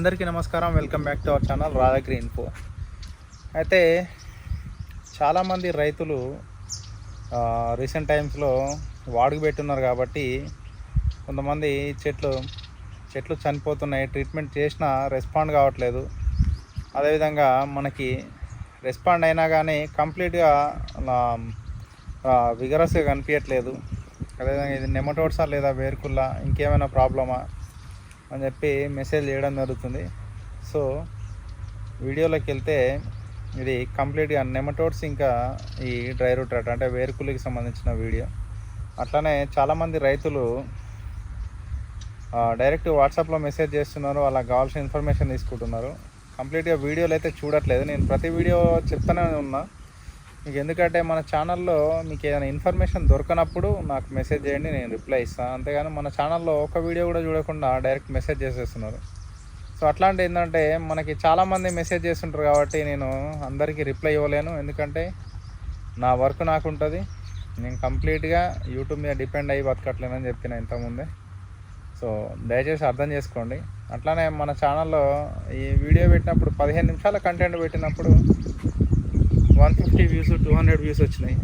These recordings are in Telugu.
అందరికీ నమస్కారం. Welcome back to our channel Radhagiri info అయితే చాలామంది రైతులు రీసెంట్ టైమ్స్లో వాడుకు పెట్టున్నారు కాబట్టి కొంతమంది చెట్లు చెట్లు చనిపోతున్నాయి ట్రీట్మెంట్ చేసినా రెస్పాండ్ కావట్లేదు. అదేవిధంగా మనకి రెస్పాండ్ అయినా కానీ కంప్లీట్గా విగరస్గా కనిపించట్లేదు. అదేవిధంగా ఇది నెమటోడ్సా లేదా వేరుకుల్లా ఇంకేమైనా ప్రాబ్లమా? అని చెప్పి మెసేజ్ చేయడం జరుగుతుంది. సో వీడియోలోకి వెళ్తే ఇది కంప్లీట్గా నెమటోడ్స్ ఇంకా ఈ డ్రై రూట్ రట్ అంటే వేరుకులకి సంబంధించిన వీడియో. అట్లానే చాలామంది రైతులు డైరెక్ట్ వాట్సాప్లో మెసేజ్ చేస్తున్నారు వాళ్ళకి కావాల్సిన ఇన్ఫర్మేషన్ తీసుకుంటున్నారు. కంప్లీట్గా వీడియోలు అయితే చూడట్లేదు. నేను ప్రతి వీడియో చెప్తూనే ఉన్నా. మీకు ఎందుకంటే మన ఛానల్లో మీకు ఏదైనా ఇన్ఫర్మేషన్ దొరకనప్పుడు నాకు మెసేజ్ చేయండి నేను రిప్లై ఇస్తాను అంతేగాని మన ఛానల్లో ఒక వీడియో కూడా చూడకుండా డైరెక్ట్ మెసేజ్ చేసేస్తున్నారు. సో అట్లాంటి ఏంటంటే మనకి చాలామంది మెసేజ్ చేస్తుంటారు కాబట్టి నేను అందరికీ రిప్లై ఇవ్వలేను. ఎందుకంటే నా వర్క్ నాకు ఉంటుంది. నేను కంప్లీట్గా యూట్యూబ్ మీద డిపెండ్ అయ్యి బతకట్లేనని చెప్పిన ఇంతకుముందే. సో దయచేసి అర్థం చేసుకోండి. అట్లానే మన ఛానల్లో ఈ వీడియో పెట్టినప్పుడు పదిహేను నిమిషాల కంటెంట్ పెట్టినప్పుడు one fifty views two hundred views వచ్చినాయి.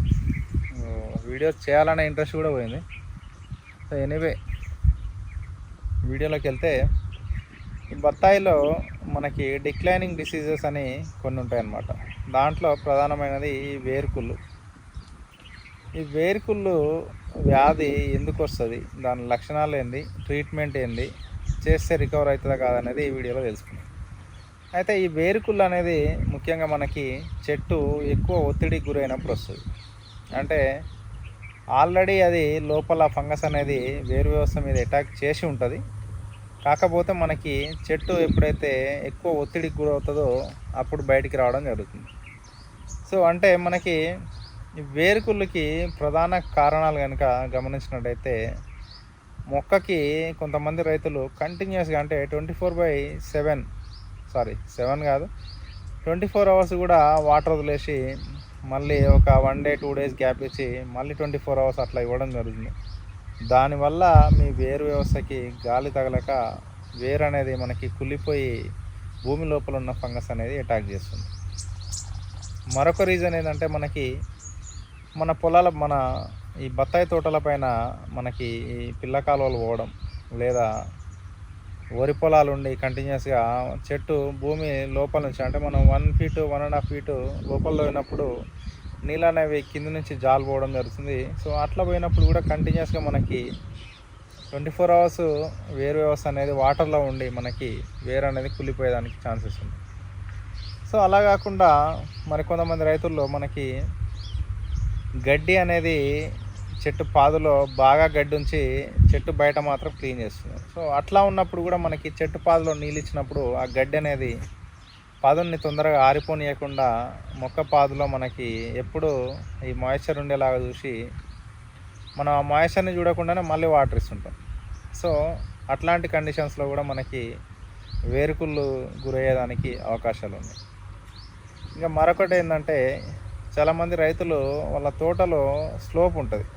వీడియోస్ చేయాలనే ఇంట్రెస్ట్ కూడా పోయింది. సో ఎనీవే వీడియోలోకి వెళ్తే ఈ బత్తాయిలో మనకి డిక్లైనింగ్ డిసీజెస్ అని కొన్ని ఉంటాయన్నమాట. దాంట్లో ప్రధానమైనది ఈ వేరుకుళ్ళు. ఈ వేరుకుళ్ళు వ్యాధి ఎందుకు వస్తుంది? దాని లక్షణాలు ఏంది? ట్రీట్మెంట్ ఏంది? చేస్తే రికవర్ అవుతుందా కాదనేది ఈ వీడియోలో తెలుసుకుందాం. అయితే ఈ వేరుకుళ్ళు అనేది ముఖ్యంగా మనకి చెట్టు ఎక్కువ ఒత్తిడికి గురైనప్పుడు వస్తుంది. అంటే ఆల్రెడీ అది లోపల ఫంగస్ అనేది వేరు వ్యవస్థ మీద అటాక్ చేసి ఉంటుంది. కాకపోతే మనకి చెట్టు ఎప్పుడైతే ఎక్కువ ఒత్తిడికి గురవుతుందో అప్పుడు బయటికి రావడం జరుగుతుంది. సో అంటే మనకి ఈ వేరుకుళ్ళకి ప్రధాన కారణాలు కనుక గమనించినట్టయితే మొక్కకి కొంతమంది రైతులు కంటిన్యూస్గా అంటే twenty four by seven sorry seven కాదు. ట్వంటీ ఫోర్ అవర్స్ కూడా వాటర్ వదిలేసి మళ్ళీ ఒక one day two days gap ఇచ్చి మళ్ళీ ట్వంటీ ఫోర్ అవర్స్ అట్లా ఇవ్వడం జరుగుతుంది. దానివల్ల మీ వేరు వ్యవస్థకి గాలి తగలక వేరు అనేది మనకి కుళ్ళిపోయి భూమి లోపల ఉన్న ఫంగస్ అనేది అటాక్ చేస్తుంది. మరొక రీజన్ ఏంటంటే మనకి మన పొలాల మన ఈ బత్తాయి తోటల పైన మనకి ఈ పిల్ల కాలువలు పోవడం లేదా వరి పొలాలు ఉండి కంటిన్యూస్గా చెట్టు భూమి లోపల నుంచి అంటే మనం one feet one and half feet లోపల పోయినప్పుడు నీళ్ళు అనేవి కింద నుంచి జాలు పోవడం జరుగుతుంది. సో అట్లా పోయినప్పుడు కూడా కంటిన్యూస్గా మనకి ట్వంటీ ఫోర్ అవర్స్ వేరు వ్యవస్థ అనేది వాటర్లో ఉండి మనకి వేరు అనేది కుళ్ళిపోయేదానికి ఛాన్సెస్ ఉంది సో అలా కాకుండా మరి కొంతమంది రైతుల్లో మనకి గడ్డి అనేది చెట్టు పాదులో బాగా గడ్డి ఉంచి చెట్టు బయట మాత్రం క్లీన్ చేస్తుంది. సో అట్లా ఉన్నప్పుడు కూడా మనకి చెట్టు పాదులో నీళ్ళు ఇచ్చినప్పుడు ఆ గడ్డి అనేది పాదుల్ని తొందరగా ఆరిపోనీయకుండా మొక్క పాదులో మనకి ఎప్పుడు ఈ మాయిశ్చర్ ఉండేలాగా చూసి మనం ఆ మాయిశ్చర్ని చూడకుండానే మళ్ళీ వాటర్ ఇస్తుంటాం. సో అట్లాంటి కండిషన్స్లో కూడా మనకి వేరుకుళ్ళు గురయ్యేదానికి అవకాశాలు ఉన్నాయి ఇంకా మరొకటి ఏంటంటే చాలామంది రైతులు వాళ్ళ తోటలో స్లోప్ ఉంటుంది.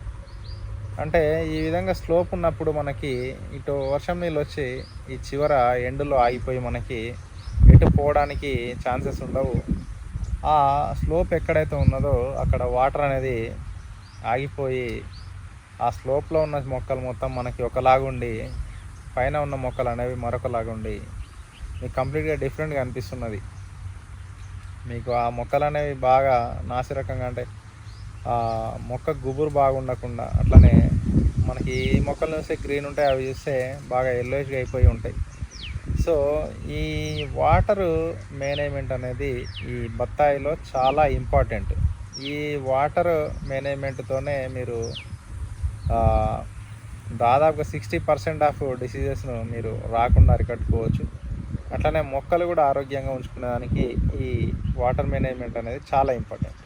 అంటే ఈ విధంగా స్లోప్ ఉన్నప్పుడు మనకి ఇటు వర్షం నీళ్ళు వచ్చి ఈ చివర ఎండులో ఆగిపోయి మనకి ఎటు పోవడానికి ఛాన్సెస్ ఉండవు. ఆ స్లోప్ ఎక్కడైతే ఉన్నదో అక్కడ వాటర్ అనేది ఆగిపోయి ఆ స్లోప్లో ఉన్న మొక్కలు మొత్తం మనకి ఒకలాగుండి పైన ఉన్న మొక్కలు అనేవి మరొకలాగుండి మీకు కంప్లీట్గా డిఫరెంట్గా అనిపిస్తున్నది. మీకు ఆ మొక్కలు అనేవి బాగా నాసిరకంగా అంటే మొక్క గుబురు బాగుండకుండా అట్లనే మనకి ఈ మొక్కలు చూస్తే గ్రీన్ ఉంటాయి అవి చూస్తే బాగా ఎల్లోయిష్గా అయిపోయి ఉంటాయి. సో ఈ వాటరు మేనేజ్మెంట్ అనేది ఈ బత్తాయిలో చాలా ఇంపార్టెంట్. ఈ వాటర్ మేనేజ్మెంట్తోనే మీరు దాదాపుగా సిక్స్టీ పర్సెంట్ ఆఫ్ డిసీజెస్ను మీరు రాకుండా అరికట్టుకోవచ్చు. అట్లనే మొక్కలు కూడా ఆరోగ్యంగా ఉంచుకునేదానికి ఈ వాటర్ మేనేజ్మెంట్ అనేది చాలా ఇంపార్టెంట్.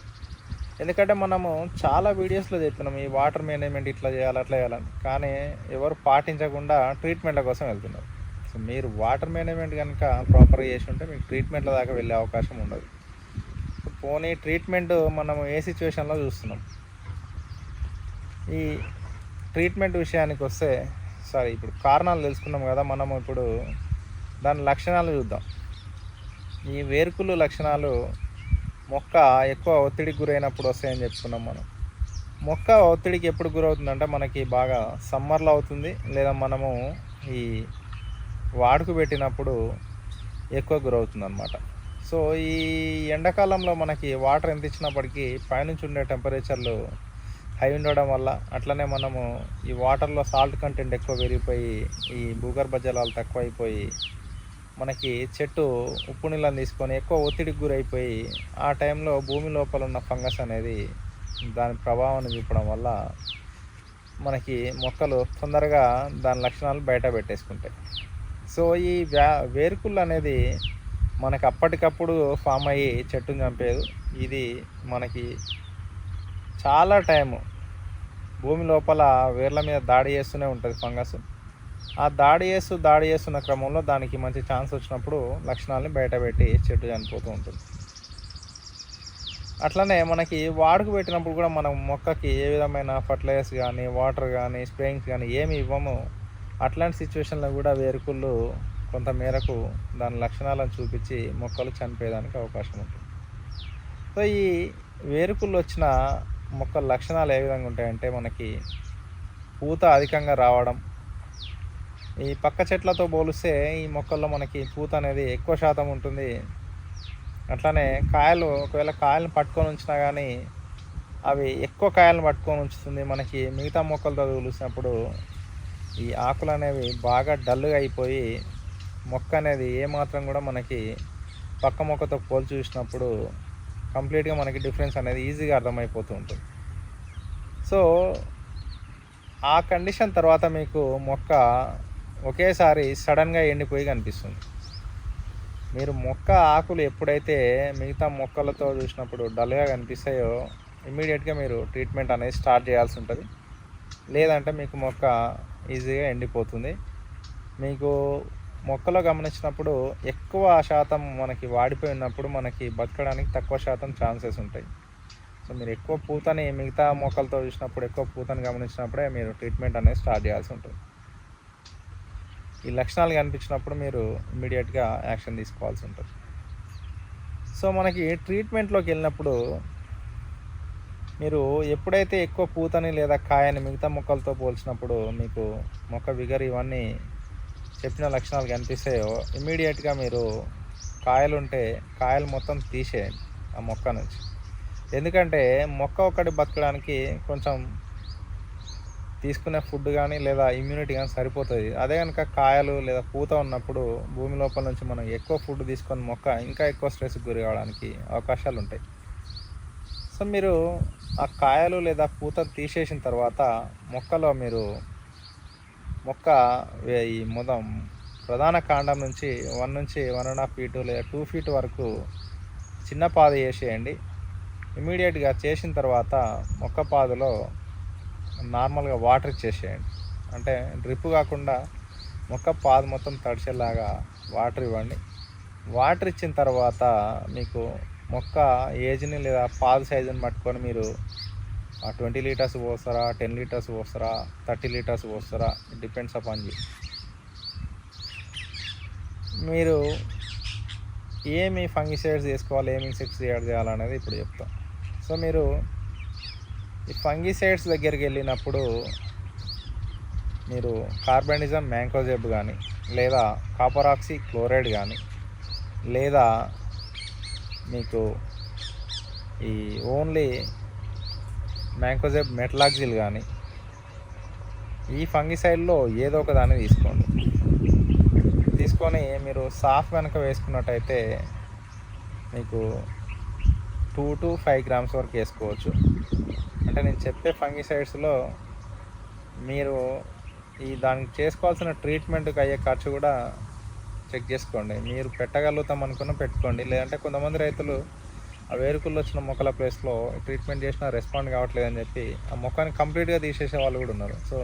ఎందుకంటే మనము చాలా వీడియోస్లో చెప్పినాం ఈ వాటర్ మేనేజ్మెంట్ ఇట్లా చేయాలి అట్లా చేయాలని. కానీ ఎవరు పాటించకుండా ట్రీట్మెంట్ల కోసం వెళ్తున్నారు. సో మీరు వాటర్ మేనేజ్మెంట్ కనుక ప్రాపర్గా చేసి ఉంటే మీకు ట్రీట్మెంట్ల దాకా వెళ్ళే అవకాశం ఉండదు. పోనీ ట్రీట్మెంట్ మనం ఏ సిచ్యువేషన్లో చూస్తున్నాం? ఈ ట్రీట్మెంట్ విషయానికి వస్తే సారీ ఇప్పుడు కారణాలు తెలుసుకున్నాం కదా మనము ఇప్పుడు దాని లక్షణాలు చూద్దాం. ఈ వేరుకులు లక్షణాలు మొక్క ఎక్కువ ఒత్తిడికి గురైనప్పుడు వస్తాయని చెప్పుకున్నాం మనం. మొక్క ఒత్తిడికి ఎప్పుడు గురవుతుందంటే మనకి బాగా సమ్మర్లో అవుతుంది. లేదా మనము ఈ వాడుకు పెట్టినప్పుడు ఎక్కువ గురవుతుంది అనమాట సో ఈ ఎండాకాలంలో మనకి వాటర్ ఎంత ఇచ్చినప్పటికీ పైనుంచి ఉండే టెంపరేచర్లు హై ఉండడం వల్ల అట్లనే మనము ఈ వాటర్లో సాల్ట్ కంటెంట్ ఎక్కువ పెరిగిపోయి ఈ భూగర్భ జలాలు తక్కువైపోయి మనకి చెట్టు ఉప్పు నీళ్ళని తీసుకొని ఎక్కువ ఒత్తిడికి గురైపోయి ఆ టైంలో భూమి లోపల ఉన్న ఫంగస్ అనేది దాని ప్రభావాన్ని చూపడం వల్ల మనకి మొక్కలు తొందరగా దాని లక్షణాలు బయట పెట్టేసుకుంటాయి. సో ఈ వ్యా వేరుకుళ్ళు అనేది మనకి అప్పటికప్పుడు ఫామ్ అయ్యి చెట్టుని చంపేది ఇది మనకి చాలా టైము భూమి లోపల వేర్ల మీద దాడి చేస్తూనే ఉంటుంది ఫంగస్. ఆ దాడి చేస్తూ దాడి చేస్తున్న క్రమంలో దానికి మంచి ఛాన్స్ వచ్చినప్పుడు లక్షణాలని బయటపెట్టి చెట్టు చనిపోతూ ఉంటుంది. అట్లనే మనకి వాడుకు పెట్టినప్పుడు కూడా మనం మొక్కకి ఏ విధమైన ఫర్టిలైజర్స్ కానీ వాటర్ కానీ స్ప్రేయింగ్స్ కానీ ఏమి ఇవ్వము. అట్లాంటి సిచ్యువేషన్లో కూడా వేరుకుళ్ళు కొంత మేరకు దాని లక్షణాలను చూపించి మొక్కలు చనిపోయేదానికి అవకాశం ఉంటుంది. సో ఈ వేరుకుళ్ళు వచ్చిన మొక్కల లక్షణాలు ఏ విధంగా ఉంటాయంటే మనకి పూత అధికంగా రావడం ఈ పక్క చెట్లతో పోలిస్తే ఈ మొక్కల్లో మనకి పూత అనేది ఎక్కువ శాతం ఉంటుంది. అట్లానే కాయలు ఒకవేళ కాయలను పట్టుకొని ఉంచినా కానీ అవి ఎక్కువ కాయలను పట్టుకొని ఉంచుతుంది. మనకి మిగతా మొక్కలతో పోలిసినప్పుడు ఈ ఆకులు అనేవి బాగా డల్గా అయిపోయి మొక్క అనేది ఏమాత్రం కూడా మనకి పక్క మొక్కతో పోల్చి చూసినప్పుడు కంప్లీట్గా మనకి డిఫరెన్స్ అనేది ఈజీగా అర్థమైపోతూ ఉంటుంది. సో ఆ కండిషన్ తర్వాత మీకు మొక్క ఒకేసారి సడన్గా ఎండిపోయి కనిపిస్తుంది. మీరు మొక్క ఆకులు ఎప్పుడైతే మిగతా మొక్కలతో చూసినప్పుడు డల్గా కనిపిస్తాయో ఇమీడియట్గా మీరు ట్రీట్మెంట్ అనేది స్టార్ట్ చేయాల్సి ఉంటుంది. లేదంటే మీకు మొక్క ఈజీగా ఎండిపోతుంది. మీకు మొక్కలో గమనించినప్పుడు ఎక్కువ శాతం మనకి వాడిపోయి ఉన్నప్పుడు మనకి బతకడానికి తక్కువ శాతం ఛాన్సెస్ ఉంటాయి. సో మీరు ఎక్కువ పూతని మిగతా మొక్కలతో చూసినప్పుడు ఎక్కువ పూతని గమనించినప్పుడే మీరు ట్రీట్మెంట్ అనేది స్టార్ట్ చేయాల్సి ఉంటుంది. ఈ లక్షణాలు కనిపించినప్పుడు మీరు ఇమీడియట్గా యాక్షన్ తీసుకోవాల్సి ఉంటుంది. సో మనకి ట్రీట్మెంట్లోకి వెళ్ళినప్పుడు మీరు ఎప్పుడైతే ఎక్కువ పూతని లేదా కాయని మిగతా మొక్కలతో పోల్చినప్పుడు మీకు మొక్క విగర్ ఇవన్నీ చెప్పిన లక్షణాలు కనిపిస్తాయో ఇమీడియట్గా మీరు కాయలు ఉంటే కాయలు మొత్తం తీసేయండి ఆ మొక్క నుంచి. ఎందుకంటే మొక్క ఒకటి బతకడానికి కొంచెం తీసుకునే ఫుడ్ కానీ లేదా ఇమ్యూనిటీ కానీ సరిపోతుంది. అదే కనుక కాయలు లేదా పూత ఉన్నప్పుడు భూమి లోపల నుంచి మనం ఎక్కువ ఫుడ్ తీసుకొని మొక్క ఇంకా ఎక్కువ స్ట్రెస్కి గురి కావడానికి అవకాశాలు ఉంటాయి. సో మీరు ఆ కాయలు లేదా పూత తీసేసిన తర్వాత మొక్కలో మీరు మొక్క ఈ మొదం ప్రధాన కాండం నుంచి వన్ నుంచి వన్ అండ్ హాఫ్ ఫీటు లేదా టూ ఫీట్ వరకు చిన్న పాద వేసేయండి. ఇమీడియట్గా చేసిన తర్వాత మొక్క పాదులో నార్మల్గా వాటర్ ఇచ్చేసేయండి. అంటే డ్రిప్ కాకుండా మొక్క పాదు మొత్తం తడిచేలాగా వాటర్ ఇవ్వండి. వాటర్ ఇచ్చిన తర్వాత మీకు మొక్క ఏజ్ని లేదా పాదు సైజుని పట్టుకొని మీరు ట్వంటీ లీటర్స్ పోస్తారా టెన్ లీటర్స్ పోస్తారా థర్టీ లీటర్స్ పోస్తారా డిపెండ్స్ అపాన్ యూ. మీరు ఏమి ఫంగిసైడ్స్ చేసుకోవాలి ఏమి ఇన్సెక్ట్స్ యాడ్ చేయాలనేది ఇప్పుడు చెప్తాం. సో మీరు ఈ ఫంగిసైడ్స్ దగ్గరికి వెళ్ళినప్పుడు మీరు కార్బనిజం మ్యాంకోజెబ్ కానీ లేదా కాపరాక్సీ క్లోరైడ్ కానీ లేదా మీకు ఈ ఓన్లీ మ్యాంకోజెబ్ మెట్లాక్జిల్ కానీ ఈ ఫంగిసైడ్లో ఏదో ఒక దాన్ని తీసుకోండి. తీసుకొని మీరు సాఫ్ కనుక వేసుకున్నట్టయితే మీకు టూ టు ఫైవ్ గ్రామ్స్ వరకు వేసుకోవచ్చు. అంటే నేను చెప్పే ఫంగిసైడ్స్లో మీరు ఈ దానికి చేసుకోవాల్సిన ట్రీట్మెంట్కి అయ్యే ఖర్చు కూడా చెక్ చేసుకోండి. మీరు పెట్టగలుగుతాం అనుకున్న పెట్టుకోండి. లేదంటే కొంతమంది రైతులు ఆ వేరుకుల్లో వచ్చిన మొక్కల ప్లేస్లో ట్రీట్మెంట్ చేసినా రెస్పాండ్ కావట్లేదని చెప్పి ఆ మొక్కని కంప్లీట్గా తీసేసే వాళ్ళు కూడా ఉన్నారు. సో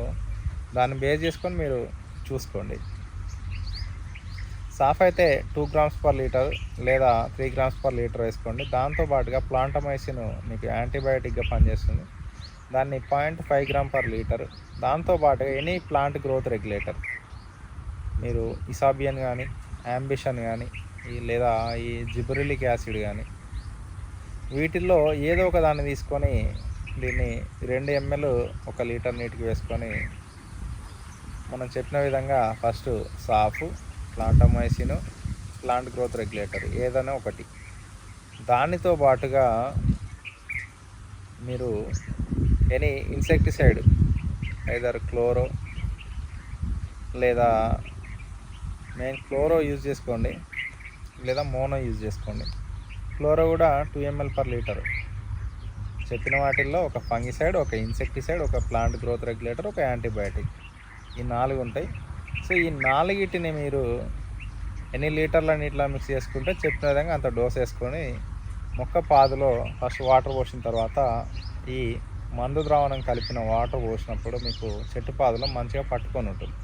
దాన్ని బేస్ చేసుకొని మీరు చూసుకోండి. సాఫ్ అయితే టూ గ్రామ్స్ పర్ లీటర్ లేదా త్రీ గ్రామ్స్ పర్ లీటర్ వేసుకోండి. దాంతోపాటుగా ప్లాంటమైసిన్ మీకు యాంటీబయాటిక్గా పనిచేస్తుంది. దాన్ని point five gram per litre. దాంతోపాటు ఎనీ ప్లాంట్ గ్రోత్ రెగ్యులేటర్ మీరు ఇసాబియన్ కానీ యాంబిషన్ కానీ లేదా ఈ జిబ్రిలిక్ యాసిడ్ కానీ వీటిల్లో ఏదో ఒక దాన్ని తీసుకొని దీన్ని రెండు ఎంఎల్ ఒక లీటర్ నీటికి వేసుకొని మనం చెప్పిన విధంగా ఫస్ట్ సాఫ్ ప్లాంటమైసిన్ ప్లాంట్ గ్రోత్ రెగ్యులేటర్ ఏదైనా ఒకటి. దానితో పాటుగా మీరు ఎనీ ఇన్సెక్టిసైడ్ ఐదర్ క్లోరో లేదా మెయిన్ క్లోరో యూజ్ చేసుకోండి లేదా మోనో యూజ్ చేసుకోండి. క్లోరో కూడా టూ ఎంఎల్ పర్ లీటర్ చెప్పిన వాటిల్లో ఒక ఫంగిసైడ్ ఒక ఇన్సెక్టిసైడ్ ఒక ప్లాంట్ గ్రోత్ రెగ్యులేటర్ ఒక యాంటీబయాటిక్ ఈ నాలుగు ఉంటాయి. సో ఈ నాలుగిటిని మీరు ఎన్ని లీటర్ల నీటిలో మిక్స్ చేసుకుంటే చెప్పిన విధంగా అంత డోస్ వేసుకొని మొక్క పాదులో ఫస్ట్ వాటర్ పోసిన తర్వాత ఈ మందు ద్రావణం కలిపిన వాటర్ పోసినప్పుడు మీకు చెట్టు పాదులో మంచిగా పట్టుకొని ఉంటుంది.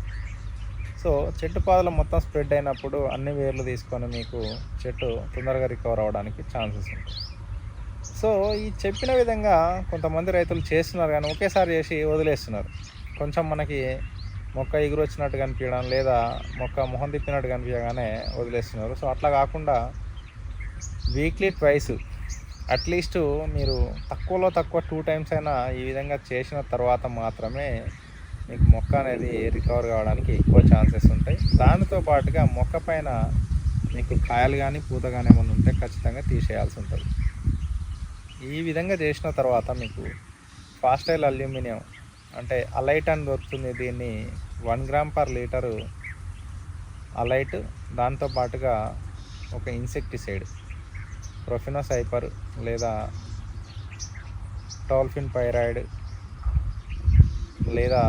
సో చెట్టు పాదులో మొత్తం స్ప్రెడ్ అయినప్పుడు అన్ని వేర్లు తీసుకొని మీకు చెట్టు తొందరగా రికవర్ అవ్వడానికి ఛాన్సెస్ ఉంటాయి. సో ఈ చెప్పిన విధంగా కొంతమంది రైతులు చేస్తున్నారు కానీ ఒకేసారి చేసి వదిలేస్తున్నారు. కొంచెం మనకి మొక్క ఎగురు వచ్చినట్టు కనిపించడం లేదా మొక్క మొహం తిప్పినట్టు కనిపించగానే వదిలేస్తున్నారు. సో అట్లా కాకుండా వీక్లీ ట్వైస్ అట్లీస్ట్ మీరు తక్కువలో తక్కువ టూ టైమ్స్ అయినా ఈ విధంగా చేసిన తర్వాత మాత్రమే మీకు మొక్క అనేది రికవర్ కావడానికి ఎక్కువ ఛాన్సెస్ ఉంటాయి. దానితో పాటుగా మొక్క పైన మీకు కాయలు కానీ పూత కానీ ఏమైనా ఉంటే ఖచ్చితంగా తీసేయాల్సి ఉంటుంది. ఈ విధంగా చేసిన తర్వాత మీకు ఫాస్టైల్ అల్యూమినియం అంటే అలైట్ అని దొరుకుతుంది దీన్ని. One gram per litre Aliette. దాంతో పాటుగా ఒక ఇన్సెక్టిసైడ్. ప్రొఫినోసైపర్ లేదా టాల్ఫిన్ పైరాయిడ్ లేదా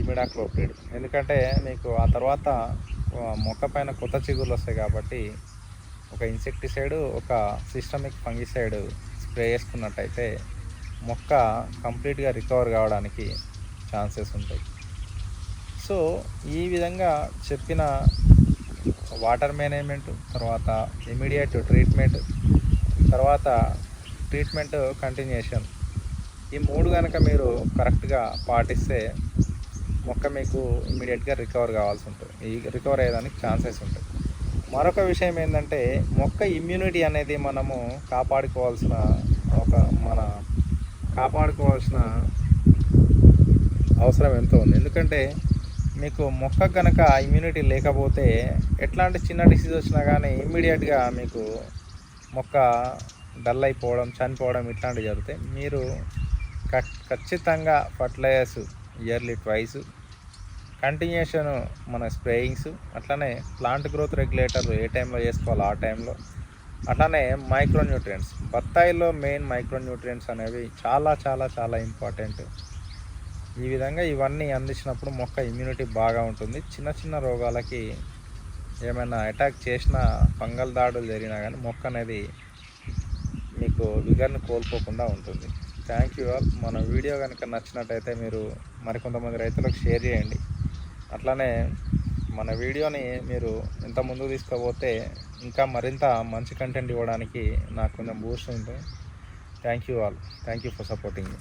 ఇమిడాక్లోప్రిడ్ ఎందుకంటే మీకు ఆ తర్వాత మొక్క పైన కొత్త చిగుర్లు వస్తాయి కాబట్టి ఒక ఇన్సెక్టిసైడ్ ఒక సిస్టమిక్ ఫంగిసైడ్ స్ప్రే చేసుకున్నట్టయితే మొక్క కంప్లీట్గా రికవర్ కావడానికి ఛాన్సెస్ ఉంటాయి. సో ఈ విధంగా చెప్పిన వాటర్ మేనేజ్మెంట్ తర్వాత ఇమీడియట్ ట్రీట్మెంట్ తర్వాత ట్రీట్మెంట్ కంటిన్యూషన్ ఈ మూడు కనుక మీరు కరెక్ట్గా పాటిస్తే మొక్క మీకు ఇమీడియట్గా రికవర్ కావాల్సి ఉంటుంది. ఈ రికవర్ అయ్యేదానికి ఛాన్సెస్ ఉంటాయి. మరొక విషయం ఏంటంటే మొక్క ఇమ్యూనిటీ అనేది మనము కాపాడుకోవాల్సిన ఒక మన కాపాడుకోవాల్సిన అవసరం ఎంతో ఉంది. ఎందుకంటే మీకు మొక్క కనుక ఇమ్యూనిటీ లేకపోతే ఎట్లాంటి చిన్న డిసీజ్ వచ్చినా కానీ ఇమ్మీడియట్గా మీకు మొక్క డల్ అయిపోవడం చనిపోవడం ఇట్లాంటివి జరుగుతాయి మీరు ఖచ్చితంగా ఫర్టిలైజర్స్ ఇయర్లీ ట్వైస్. కంటిన్యూషన్ మన స్ప్రేయింగ్స్. అట్లనే ప్లాంట్ గ్రోత్ రెగ్యులేటర్ ఏ టైంలో చేసుకోవాలో ఆ టైంలో. అట్లానే మైక్రో న్యూట్రియంట్స్ బత్తాయిలో మెయిన్ మైక్రో న్యూట్రియంట్స్ అనేవి చాలా చాలా చాలా ఇంపార్టెంట్. ఈ విధంగా ఇవన్నీ అందించినప్పుడు మొక్క ఇమ్యూనిటీ బాగా ఉంటుంది. చిన్న చిన్న రోగాలకి ఏమైనా అటాక్ చేసిన ఫంగల్ దాడులు జరిగినా కానీ మొక్క అనేది మీకు విగర్ని కోల్పోకుండా ఉంటుంది. థ్యాంక్ యూ ఆల్ మన వీడియో కనుక నచ్చినట్టయితే మీరు మరికొంతమంది రైతులకు షేర్ చేయండి. అట్లానే మన వీడియోని మీరు ఇంత ముందుకు తీసుకుపోతే ఇంకా మరింత మంచి కంటెంట్ ఇవ్వడానికి నాకు కొంచెం బూస్ట్ ఉంటుంది. Thank you all thank you for supporting